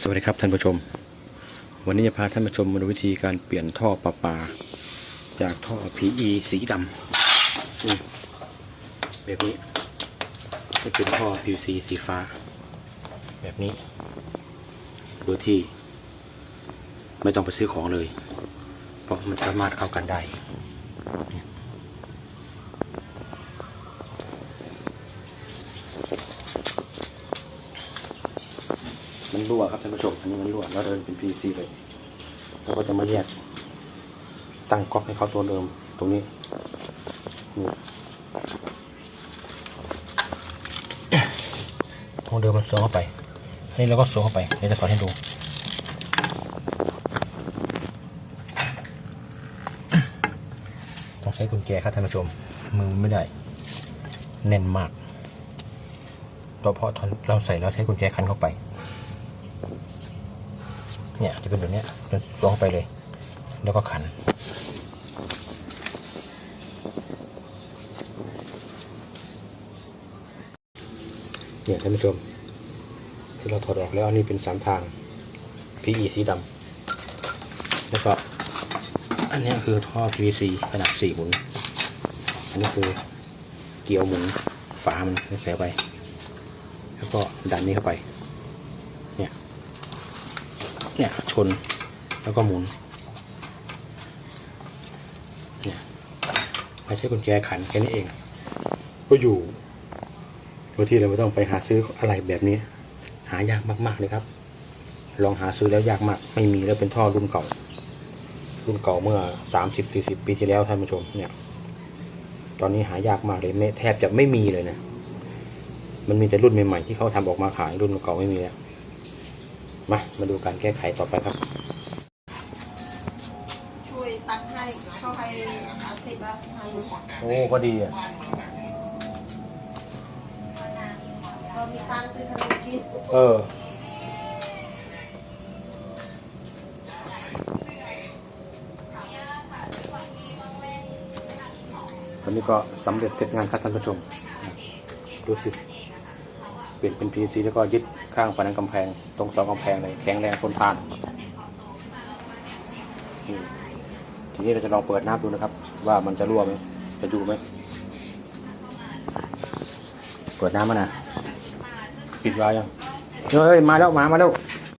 สวัสดีครับท่านผู้ชม วันนี้จะพาท่านผู้ชมมาดูวิธีการเปลี่ยนท่อประปา จากท่อ PE สีดำแบบนี้จะเป็นท่อ PVC สีฟ้า แบบนี้โดยที่ ไม่ต้องไปซื้อของเลย เพราะมันสามารถเข้ากันได้เนี่ย มันรั่วครับท่านผู้ชมอันนี้มันรั่วแล้วเดินเป็น PVC เลยเราก็จะมาแยกตั้งก๊อกให้เขาตัวเดิมตรงนี้นี่ตัวเดิมมันสวมเข้าไปอันนี้เราก็สวมเข้าไปเดี๋ยวจะสอนให้ดูต้องใช้กุญแจครับท่านผู้ชม มือไม่ได้ แน่นมากตัวเพราะเราใส่แล้วใช้กุญแจคันเข้าไป เนี่ยจะเป็นแบบนี้ยจนสวมเข้าไปเลย แล้วก็ขัน เนี่ยท่านผู้ชม ที่เราถอดออกแล้วอันนี้เป็นสามทาง PE สีดำแล้วก็ อันนี้คือท่อ PVC ขนาด4หมุน อันนี้คือเกี่ยวหมุนฝามันใส่ไป แล้วก็ดันนี้เข้าไป เนี่ยชนแล้วก็หมุนเนี่ยไม่ใช่กุญแจขันแค่นี้เอง ก็อยู่โดยที่เราไม่ต้องไปหาซื้ออะไรแบบนี้ หายากมากๆเลยครับ ลองหาซื้อแล้วยากมาก ไม่มีแล้วเป็นท่อรุ่นเก่า รุ่นเก่าเมื่อสามสิบสี่สิบปีที่แล้วท่านผู้ชมเนี่ย ตอนนี้หายากมากเลยไม่แทบจะไม่มีเลยนะมันมีแต่รุ่นใหม่ๆที่เขาทำออกมาขายรุ่นเก่าไม่มีแล้ว มา มาดูการแก้ไขต่อไปครับ ช่วยตัดให้เข้าให้สามสิบแล้วทางโอ้ก็ดีอะเรามีตังค์ซื้อขนมกินเออ ตอนนี้ก็สำเร็จเสร็จงานครับท่านผู้ชม ดูสิ เปลี่ยนเป็นพีซีแล้วก็ยึดข้างผนังกำแพง ตรงสองกำแพงเลยแข็งแรงทนทานทีนี้เราจะลองเปิดน้ำดูนะครับ ว่ามันจะรั่วไหมจะอยู่ไหมเปิดน้ำมานะปิดวาล์วยังเฮ้ยมาแล้วมามาแล้ว